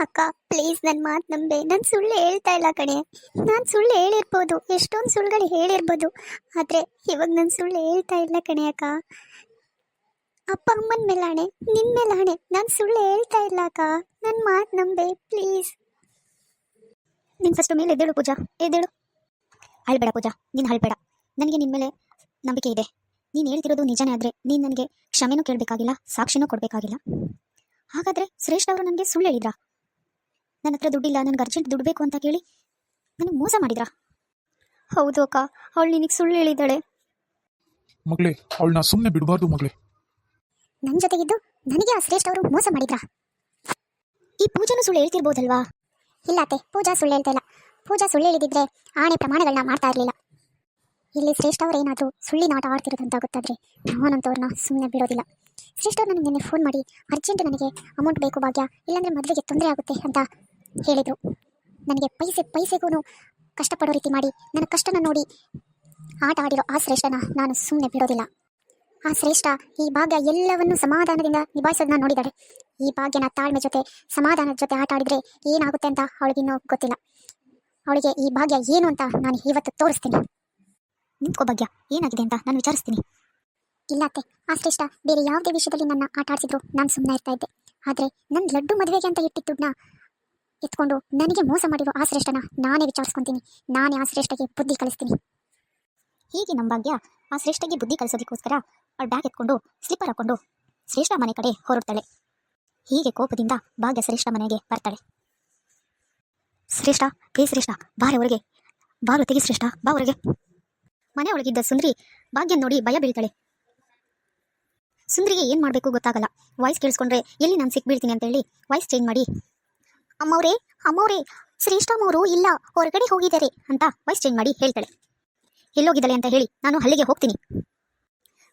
ಅಕ್ಕ ಪ್ಲೀಸ್ ನನ್ನ ಮಾತು ನಂಬೆ. ನಾನು ಸುಳ್ಳು ಹೇಳ್ತಾ ಇಲ್ಲ ಕಣೆ. ನಾನು ಸುಳ್ಳು ಹೇಳಿರ್ಬೋದು. ಎಷ್ಟೊಂದು ಸುಳ್ಳುಗಳು ಹೇಳಿರ್ಬೋದು. ಆದರೆ ಇವಾಗ ನಾನು ಸುಳ್ಳು ಹೇಳ್ತಾ ಇಲ್ಲ ಕಣೆ ಅಕ್ಕ. ಅಪ್ಪ ಅಮ್ಮನ ಮೇಲೆ ಹಣೆ ನಿನ್ನ ಮೇಲೆ ಹಣೆ ನಾನು ಸುಳ್ಳು ಹೇಳ್ತಾ ಇಲ್ಲ ಅಕ್ಕ. ನನ್ನ ಮಾತು ನಂಬೆ ಪ್ಲೀಸ್ ನೀನು ಫಸ್ಟ್ ಮೇಲೆ ಎದ್ದೇಳು ಪೂಜಾ. ಎದ್ದೇಳು. ಅಳ್ಬೇಡ ಪೂಜಾ. ನೀನು ಅಳ್ಬೇಡ. ನನಗೆ ನಿನ್ನ ಮೇಲೆ ನಂಬಿಕೆ ಇದೆ. ನೀನು ಹೇಳ್ತಿರೋದು ನಿಜನೇ ಆದರೆ ನೀನು ನನಗೆ ಕ್ಷಮೆನೂ ಕೇಳಬೇಕಾಗಿಲ್ಲ, ಸಾಕ್ಷಿನೂ ಕೊಡಬೇಕಾಗಿಲ್ಲ. ಹಾಗಾದರೆ ಶ್ರೇಷ್ಠ ಅವರು ನನಗೆ ಸುಳ್ಳು ಹೇಳಿದ್ರಾ? ನನ್ನ ಹತ್ರ ದುಡ್ಡಿಲ್ಲ ನನಗೆ ಅರ್ಜೆಂಟ್ ದುಡ್ಡು ಬೇಕು ಅಂತ ಕೇಳಿ ನನಗೆ ಮೋಸ ಮಾಡಿದ್ರಾ? ಹೌದು ಅಕ್ಕ ಅವಳು ನಿನಗೆ ಸುಳ್ಳು ಹೇಳಿದ್ದಾಳೆ. ಮಗಳೇ ಅವಳನ್ನ ಸುಮ್ಮನೆ ಬಿಡಬಾರ್ದು ಮಗಳೇ. ನನ್ನ ಜೊತೆಗಿದ್ದು ನನಗೆ ಆ ಶ್ರೇಷ್ಠ ಅವರು ಮೋಸ ಮಾಡಿದ್ರಾ? ಈ ಪೂಜಾನು ಸುಳ್ಳು ಹೇಳ್ತಿರ್ಬೋದಲ್ವಾ? ಇಲ್ಲ ಅತ್ತೆ ಪೂಜಾ ಸುಳ್ಳು ಹೇಳ್ತಾ ಇಲ್ಲ. ಪೂಜಾ ಸುಳ್ಳು ಹೇಳಿದಿದ್ರೆ ಆಣೆ ಪ್ರಮಾಣಗಳನ್ನ ಮಾಡ್ತಾ ಇರಲಿಲ್ಲ. ಇಲ್ಲಿ ಶ್ರೇಷ್ಠ ಅವ್ರು ಏನಾದರೂ ಸುಳ್ಳಿನ ಆಟ ಆಡ್ತಿರೋದಂತ ಗೊತ್ತಾದ್ರೆ ನಾನಂತವ್ರನ್ನ ಸುಮ್ಮನೆ ಬಿಡೋದಿಲ್ಲ. ಶ್ರೇಷ್ಠ ಅವ್ರು ನನಗೆ ನಿನ್ನೆ ಫೋನ್ ಮಾಡಿ ಅರ್ಜೆಂಟ್ ನನಗೆ ಅಮೌಂಟ್ ಬೇಕು ಭಾಗ್ಯ ಇಲ್ಲಾಂದ್ರೆ ಮದುವೆಗೆ ತೊಂದರೆ ಆಗುತ್ತೆ ಅಂತ ಹೇಳಿದರು. ನನಗೆ ಪೈಸೆ, ಪೈಸೆಗೂ ಕಷ್ಟಪಡೋ ರೀತಿ ಮಾಡಿ. ನನ್ನ ಕಷ್ಟನ ನೋಡಿ. ಆಟ ಆಡಿರೋ ಆ ಶ್ರೇಷ್ಠನ ನಾನು ಸುಮ್ಮನೆ ಬಿಡೋದಿಲ್ಲ. ಆ ಶ್ರೇಷ್ಠ ಈ ಭಾಗ್ಯ ಎಲ್ಲವನ್ನು ಸಮಾಧಾನದಿಂದ ನಿಭಾಯಿಸೋದನ್ನ ನೋಡಿದ್ದಾಳೆ ಈ ಭಾಗ್ಯನ ತಾಳ್ಮೆ ಜೊತೆ, ಸಮಾಧಾನದ ಜೊತೆ ಆಟ ಆಡಿದ್ರೆ ಏನಾಗುತ್ತೆ ಅಂತ ಅವಳಿಗಿನ್ನೂ ಗೊತ್ತಿಲ್ಲ. ಅವಳಿಗೆ ಈ ಭಾಗ್ಯ ಏನು ಅಂತ ನಾನು ಇವತ್ತು ತೋರಿಸ್ತೀನಿ. ನಿಂತ್ಕೋ ಭಾಗ್ಯ. ಏನಾಗಿದೆ ಅಂತ ನಾನು ವಿಚಾರಿಸ್ತೀನಿ. ಇಲ್ಲ ಅತ್ತೆ. ಆ ಶ್ರೇಷ್ಠ ಬೇರೆ ಯಾವುದೇ ವಿಷಯದಲ್ಲಿ ನನ್ನ ಆಟ ಆಡಿಸಿದ್ರು. ನಾನು ಸುಮ್ಮನೆ ಇರ್ತಾ ಇದ್ದೆ. ಆದರೆ ನನ್ನ ಲಡ್ಡು ಮದುವೆಗೆ ಅಂತ ಇಟ್ಟಿದ್ದುಡ್ನ ಎತ್ಕೊಂಡು ನನಗೆ ಮೋಸ ಮಾಡಿರೋ ಆ ಶ್ರೇಷ್ಠನ ನಾನೇ ವಿಚಾರಿಸ್ಕೊತೀನಿ. ನಾನೇ ಆ ಶ್ರೇಷ್ಠಗೆ ಬುದ್ಧಿ ಕಲಿಸ್ತೀನಿ. ಹೀಗೆ ನಮ್ಮ ಭಾಗ್ಯ ಆ ಶ್ರೇಷ್ಠಗೆ ಬುದ್ಧಿ ಕಲಿಸೋದಕ್ಕೋಸ್ಕರ ಅವಳು ಬ್ಯಾಗ್ ಎತ್ಕೊಂಡು ಸ್ಲಿಪ್ಪರ್ ಹಾಕೊಂಡು ಶ್ರೇಷ್ಠ ಮನೆ ಕಡೆ ಹೊರಡ್ತಾಳೆ. ಹೀಗೆ ಕೋಪದಿಂದ ಭಾಗ್ಯ ಶ್ರೇಷ್ಠ ಮನೆಗೆ ಬರ್ತಾಳೆ. ಶ್ರೇಷ್ಠ ಏ ಶ್ರೇಷ್ಠ ಬಾರೆ ಹೊರಗೆ. ಬಾರು ತೆಗಿ ಶ್ರೇಷ್ಠ, ಬಾ ಹೊರಗೆ. ಮನೆ ಒಳಗಿದ್ದ ಸುಂದ್ರಿ ಭಾಗ್ಯ ನೋಡಿ ಭಯ ಬೀಳ್ತಾಳೆ. ಸುಂದ್ರಿಗೆ ಏನು ಮಾಡಬೇಕು ಗೊತ್ತಾಗಲ್ಲ. ವಾಯ್ಸ್ ಕೇಳಿಸ್ಕೊಂಡ್ರೆ ಎಲ್ಲಿ ನಾನು ಸಿಕ್ಬೀಳ್ತೀನಿ ಅಂತ ಹೇಳಿ ವಾಯ್ಸ್ ಚೇಂಜ್ ಮಾಡಿ ಅಮ್ಮವ್ರೇ ಅಮ್ಮವ್ರೇ, ಶ್ರೀಷ್ಠಮ್ಮವರು ಇಲ್ಲ, ಹೊರಗಡೆ ಹೋಗಿದ್ದಾರೆ ಅಂತ ವಾಯ್ಸ್ ಚೇಂಜ್ ಮಾಡಿ ಹೇಳ್ತಾಳೆ. ಎಲ್ಲೋಗಿದ್ದಾಳೆ ಅಂತ ಹೇಳಿ ನಾನು ಅಲ್ಲಿಗೆ ಹೋಗ್ತೀನಿ.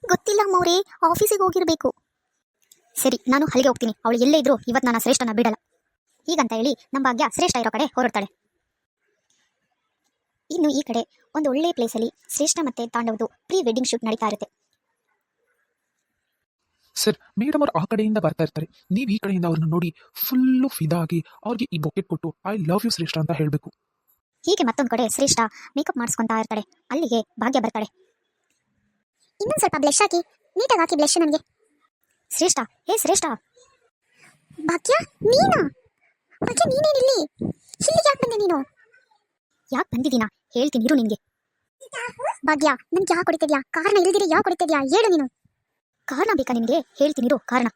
ಗೊತ್ತಿಲ್ಲ ಅಮ್ಮವ್ರೇ ಆಫೀಸಿಗೆ ಹೋಗಿರಬೇಕು. ಸರಿ, ನಾನು ಅಲ್ಲಿಗೆ ಹೋಗ್ತೀನಿ. ಅವಳು ಎಲ್ಲೇ ಇದ್ರು ಇವತ್ತು ನಾನು ಶ್ರೇಷ್ಠನ ಬಿಡಲ್ಲ. ಹೀಗಂತ ಹೇಳಿ ನಮ್ಮ ಭಾಗ್ಯ ಶ್ರೇಷ್ಠ ಇರೋ ಕಡೆ ಹೊರಡ್ತಾಳೆ. ಇನ್ನು ಈ ಕಡೆ ಒಂದು ಒಳ್ಳೆಯ ಪ್ಲೇಸಲ್ಲಿ ಶ್ರೇಷ್ಠ ಮತ್ತೆ ತಾಂಡವದು ಪ್ರೀ ವೆಡ್ಡಿಂಗ್ ಶೂಟ್ ನಡೀತಾ ಇರುತ್ತೆ. ಸರ್ ಮೇಡಮ್ ಅವ್ರು ಆ ಕಡೆಯಿಂದ ಬರ್ತಾ ಇರ್ತಾರೆ. ನೀವು ಈ ಕಡೆಯಿಂದ ಅವ್ರನ್ನ ನೋಡಿ ಫುಲ್ಲು ಫಿದಾಗಿ ಅವ್ರಿಗೆ ಈ ಬೊಕೆಟ್ ಕೊಟ್ಟು ಐ ಲವ್ ಯು ಶ್ರೇಷ್ಠ ಅಂತ ಹೇಳಬೇಕು. ಹೀಗೆ ಮತ್ತೊಂದು ಕಡೆ ಶ್ರೇಷ್ಠ ಮೇಕಪ್ ಮಾಡಿಸ್ಕೊಂತಾ ಇರ್ತಾಳೆ. ಅಲ್ಲಿಗೆ ಭಾಗ್ಯ ಬರ್ತಾಳೆ. ಇನ್ನೊಂದು ಸ್ವಲ್ಪ ಬ್ಲೆಶ್ ಹಾಕಿ, ನೀಟಾಗಿ ಹಾಕಿ ಬ್ಲೆಶ್ ನನಗೆ. ಶ್ರೇಷ್ಠ, ಹೇ ಶ್ರೇಷ್ಠ. ಭಾಗ್ಯ, ನೀನಾ? ಭಾಗ್ಯ ನೀನೇನಿಲ್ಲಿ ಇಲ್ಲಿಗೆ ಯಾಕೆ ಬಂದೆ ನೀನು? ಯಾಕೆ ಬಂದಿದ್ದೀನಾ? ಹೇಳ್ತೀನಿ ಇರು ನಿನಗೆ. ಭಾಗ್ಯ, ನನ್ಗೆ ಯಾಕೆ ಕೊಡ್ತಿದ್ಯಾ? ಕಾರಣ ಇಲ್ದಿರಿ ಯಾಕೆ ಕೊಡ್ತಿದ್ಯಾ? ಹೇಳು ನೀನು. ಕಾರಣ ಬೇಕಾ ನಿನಗೆ? ಹೇಳ್ತೀನಿ ಇದು ಕಾರಣ.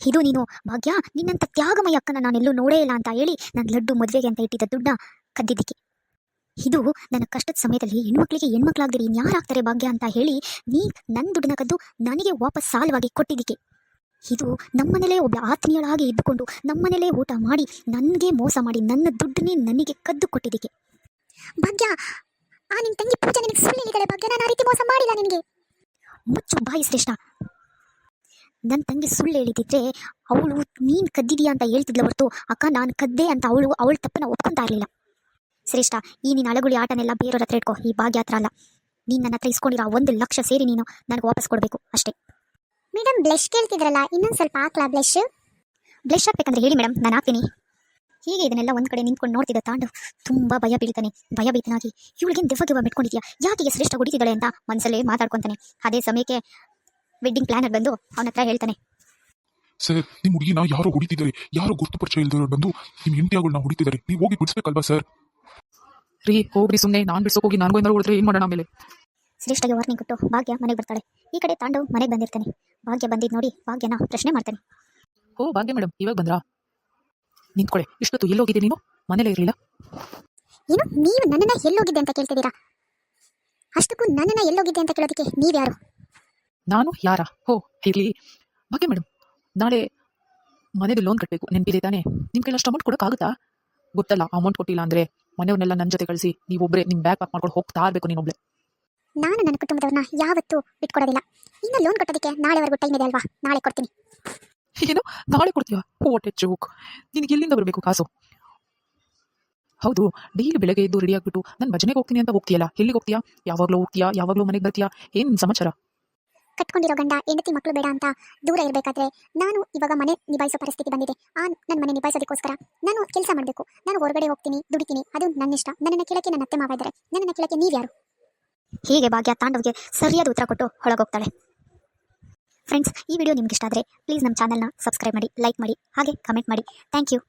ಇದು ನೀನು, ಭಾಗ್ಯ, ನಿನ್ನಂತ ತ್ಯಾಗಮಯ ಅಕ್ಕನ ನಾನೆಲ್ಲೂ ನೋಡೇ ಇಲ್ಲ ಅಂತ ಹೇಳಿ ನನ್ನ ಲಡ್ಡು ಮದುವೆಗೆ ಅಂತ ಇಟ್ಟಿದ್ದ ದುಡ್ಡ ಕದ್ದಿದ್ದಕ್ಕೆ. ಇದು ನನ್ನ ಕಷ್ಟದ ಸಮಯದಲ್ಲಿ ಹೆಣ್ಮಕ್ಳಿಗೆ ಹೆಣ್ಮಕ್ಳಾಗ್ದಿರಿ ಇನ್ಯಾರಾಗ್ತಾರೆ ಭಾಗ್ಯ ಅಂತ ಹೇಳಿ ನೀ ನನ್ನ ದುಡ್ಡನ್ನ ಕದ್ದು ನನಗೆ ವಾಪಸ್ ಸಾಲವಾಗಿ ಕೊಟ್ಟಿದ್ದಕ್ಕೆ. ಇದು ನಮ್ಮನೇಲೇ ಒಬ್ಬ ಆತ್ಮೀಯಳಾಗಿ ಇದ್ದುಕೊಂಡು ನಮ್ಮನೇಲೇ ಊಟ ಮಾಡಿ ನನಗೆ ಮೋಸ ಮಾಡಿ ನನ್ನ ದುಡ್ಡನ್ನೇ ನನಗೆ ಕದ್ದು ಕೊಟ್ಟಿದ್ದಕ್ಕೆ. ಭಾಗ್ಯ, ಆ ನಿನ್ನ ತಂಗಿ ಪೂಜೆ ನಿನಗೆ ಸುಳ್ಳು ಭಾಗ್ಯ, ನಾನು ಆ ರೀತಿ ಮೋಸ ಮಾಡಿಲ್ಲ ನಿನಗೆ. ಮುಚ್ಚು ಬಾಯಿ ಶ್ರೇಷ್ಠ. ನನ್ನ ತಂಗಿ ಸುಳ್ಳು ಹೇಳಿದಿದ್ರೆ ಅವಳು ನೀನು ಕದ್ದಿದೀಯಾ ಅಂತ ಹೇಳ್ತಿದ್ಲ ಹೊರತು ಅಕ್ಕ ನಾನು ಕದ್ದೆ ಅಂತ ಅವಳು ಅವಳು ತಪ್ಪನ್ನ ಒಪ್ಕೊಂತಾ ಇರಲಿಲ್ಲ. ಶ್ರೇಷ್ಠ ಈ ನೀನು ಅಳಗುಳಿ ಆಟನೆಲ್ಲ ಬೇರೆಯವ್ರ ಹತ್ರ ಇಟ್ಕೋ ಈ ಭಾಗ್ಯ ಹತ್ರ ಅಲ್ಲ. ನೀನು ನನ್ನ ಹತ್ರ ಇಸ್ಕೊಂಡಿರೋ ಆ ಒಂದು ಲಕ್ಷ ಸೇರಿ ನೀನು ನನಗೆ ವಾಪಸ್ ಕೊಡಬೇಕು ಅಷ್ಟೇ. ಮೇಡಮ್ ಬ್ಲಶ್ ಕೇಳ್ತಿದ್ರಲ್ಲ ಇನ್ನೊಂದು ಸ್ವಲ್ಪ ಹಾಕ್ಲಾ ಬ್ಲಶ್ ಬ್ಲಶ್ ಹಾಕ್ಬೇಕಂದ್ರೆ ಹೇಳಿ ಮೇಡಮ್ ನಾನು ಹಾಕ್ತೀನಿ. ಹೀಗೆ ಇದನ್ನೆಲ್ಲ ಒಂದು ಕಡೆ ನಿಂತ್ಕೊಂಡು ನೋಡ್ತಿದ್ದ ತಾಂಡು? ತುಂಬಾ ಭಯ ಬೀಳ್ತಾನೆ. ಭಯ ಬೀತನಾಗಿ ಇವಳಿಗೆ ದೆವ್ವ ಗಿವ್ವ ಬಿಟ್ಕೊಂಡಿದ್ಯಾ ಯಾಕೆ ಶ್ರೇಷ್ಠ ಹೊಡಿತಿದ್ದಾಳೆ ಅಂತ ಮನಸ್ಸಲ್ಲೇ ಮಾತಾಡ್ಕೊಂತಾನೆ. ಅದೇ ಸಮಯಕ್ಕೆ ವೆಡ್ಡಿಂಗ್ ಪ್ಲಾನರ್ ಬಂದು ಅವನ ಹತ್ರ ಹೇಳ್ತಾನೆ. ಸರ್ ನಿಮ್ಮ ಹುಡುಗಿನ ಯಾರು ಹೊಡಿತಿದ್ದಾರೆ ಯಾರು ಗುರ್ತು ಪರಿಚಯ ಇಲ್ದವ್ರು ಬಂದು ನಿಮ್ಮ ಹೆಂಡತಿಯಾಗಳನ್ನ ಹೊಡಿತಿದ್ದಾರೆ. ನೀವು ಹೋಗಿ ಬಿಡಿಸ್ಬೇಕಲ್ವಾ ಸರ್? ರೀ ಹೋಗ್ರಿ ಸುಮ್ಮನೆ ನಾನು ಬಿಡ್ಸೋಕೆ ಹೋಗಿ ನನಗೂ ಏನಾದ್ರು ಹೊಡೆದ್ರೆ ಏನು ಮಾಡೋಣ ಆಮೇಲೆ? ಶ್ರೇಷ್ಠಗೆ ವಾರ್ನಿಂಗ್ ಕೊಟ್ಟು ಭಾಗ್ಯ ಮನೆಗೆ ಬರ್ತಾಳೆ. ಈ ಕಡೆ ತಾಂಡವ್ ಮನೆಗೆ ಬಂದಿರ್ತಾನೆ. ಭಾಗ್ಯ ಬಂದಿದ್ ನೋಡಿ ಭಾಗ್ಯನ ಪ್ರಶ್ನೆ ಮಾಡ್ತಾನೆ. ಓ ಭಾಗ್ಯ ಮೇಡಮ್ ಇವಾಗ ಬಂದ್ರಾ? ನಿಂತ್ಕೊಳ್ಳೆ ಇಷ್ಟೊತ್ತು ಎಲ್ಲೋಗಿದ್ದೆ ನೀನು? ಮನೇಲೇ ಇರಲಿಲ್ಲ? ಏನು? ನೀವು ನನ್ನನ್ನ ಎಲ್ಲೋಗಿದ್ದೆ ಅಂತ ಕೇಳ್ತಿದ್ದೀರಾ? ಅಷ್ಟಕ್ಕೂ ನನ್ನನ್ನ ಎಲ್ಲೋಗಿದ್ದೆ ಅಂತ ಕೇಳೋದಕ್ಕೆ ನೀವ್ಯಾರು? ನಾನು ಯಾರ? ಹೋ ಇರ್ಲಿ. ಬಗ್ಗೆ ಮೇಡಮ್ ನಾಳೆ ಮನೆದು ಲೋನ್ ಕಟ್ಟಬೇಕು ನೆನಪಿದೆ ತಾನೆ? ನಿಮ್ಮ ಕೈಲಿ ಅಷ್ಟು ಅಮೌಂಟ್ ಕೊಡೋಕ್ಕಾಗುತ್ತಾ? ಗೊತ್ತಲ್ಲ ಅಮೌಂಟ್ ಕೊಟ್ಟಿಲ್ಲ ಅಂದ್ರೆ ಮನೆಯವ್ರನ್ನೆಲ್ಲ ನನ್ನ ಜೊತೆ ಕಳಿಸಿ ನೀವೊಬ್ಬರೇ ನಿಮ್ಮ ಬ್ಯಾಗ್ ಪ್ಯಾಕ್ ಮಾಡ್ಕೊಂಡು ಹೋಗ್ತಾ ಇರಬೇಕು ನೀನೊಬ್ಳೆ. ನಾನು ನನ್ನ ಕುಟುಂಬದವ್ರನ್ನ ಯಾವತ್ತೂ ಬಿಟ್ಕೊಡೋದಿಲ್ಲ. ಇನ್ನು ಲೋನ್ ಕಟ್ಟೋದಕ್ಕೆ ನಾಳೆವರೆಗೂ ಟೈಮ್ ಇದೆ ಅಲ್ವಾ? ನಾಳೆ ಕೊಡ್ತೀನಿ. ಏನು ನಾಳೆ ಕೊಡ್ತೀಯಾ? ಹೊಟ್ಟೆ ಚೋಕ್ ನಿನಗೆ ಎಲ್ಲಿಂದ ಬರಬೇಕು ಕಾಸು? ಹೌದು ಡೈಲಿ ಬೆಳಗ್ಗೆ ಎದ್ದು ರೆಡಿ ಆಗ್ಬಿಟ್ಟು ನಾನು ಭಜನೆಗೆ ಹೋಗ್ತೀನಿ ಅಂತ ಹೋಗ್ತೀಯಲ್ಲ? ಎಲ್ಲಿಗೆ ಹೋಗ್ತೀಯಾ? ಯಾವಾಗಲೂ ಹೋಗ್ತೀಯಾ? ಯಾವಾಗಲೂ ಮನೆಗೆ ಬರ್ತೀಯಾ? ಏನು ಸಮಾಚಾರ? ಕಟ್ಕೊಂಡಿರೋ ಗಂಡ, ಹೆಂಡತಿ ಮಕ್ಕಳು ಬೇಡ ಅಂತ ದೂರ ಇರಬೇಕಾದ್ರೆ ನಾನು ಇವಾಗ ಮನೆ ನಿಭಾಯಿಸೋ ಪರಿಸ್ಥಿತಿ ಬಂದಿದೆ. ಆ ನನ್ನ ಮನೆ ನಿಭಾಯಿಸೋದಕ್ಕೋಸ್ಕರ ನಾನು ಕೆಲಸ ಮಾಡಬೇಕು. ನಾನು ಹೊರಗಡೆ ಹೋಗ್ತೀನಿ, ದುಡಿತೀನಿ, ಅದು ನನ್ನ ಇಷ್ಟ. ನನ್ನನ್ನು ಕೇಳಕ್ಕೆ ನನ್ನ ಅತ್ತೆ ಮಾವ ಇದ್ದಾರೆ. ನನ್ನನ್ನು ಕೇಳಕ್ಕೆ ನೀವ್ಯಾರು? ಹೀಗೆ ಭಾಗ್ಯ ತಾಂಡವ್ಗೆ ಸರಿಯಾದ ಉತ್ತರ ಕೊಟ್ಟು ಹೊಳಗೋಗ್ತಾಳೆ ಫ್ರೆಂಡ್ಸ್ ಈ ವಿಡಿಯೋ ನಿಮ್ಗೆ ಇಷ್ಟ ಆದರೆ ಪ್ಲೀಸ್ ನಮ್ಮ ಚಾನಲ್ನ ಸಬ್ಸ್ಕ್ರೈಬ್ ಮಾಡಿ ಲೈಕ್ ಮಾಡಿ, ಹಾಗೆ ಕಮೆಂಟ್ ಮಾಡಿ. Thank you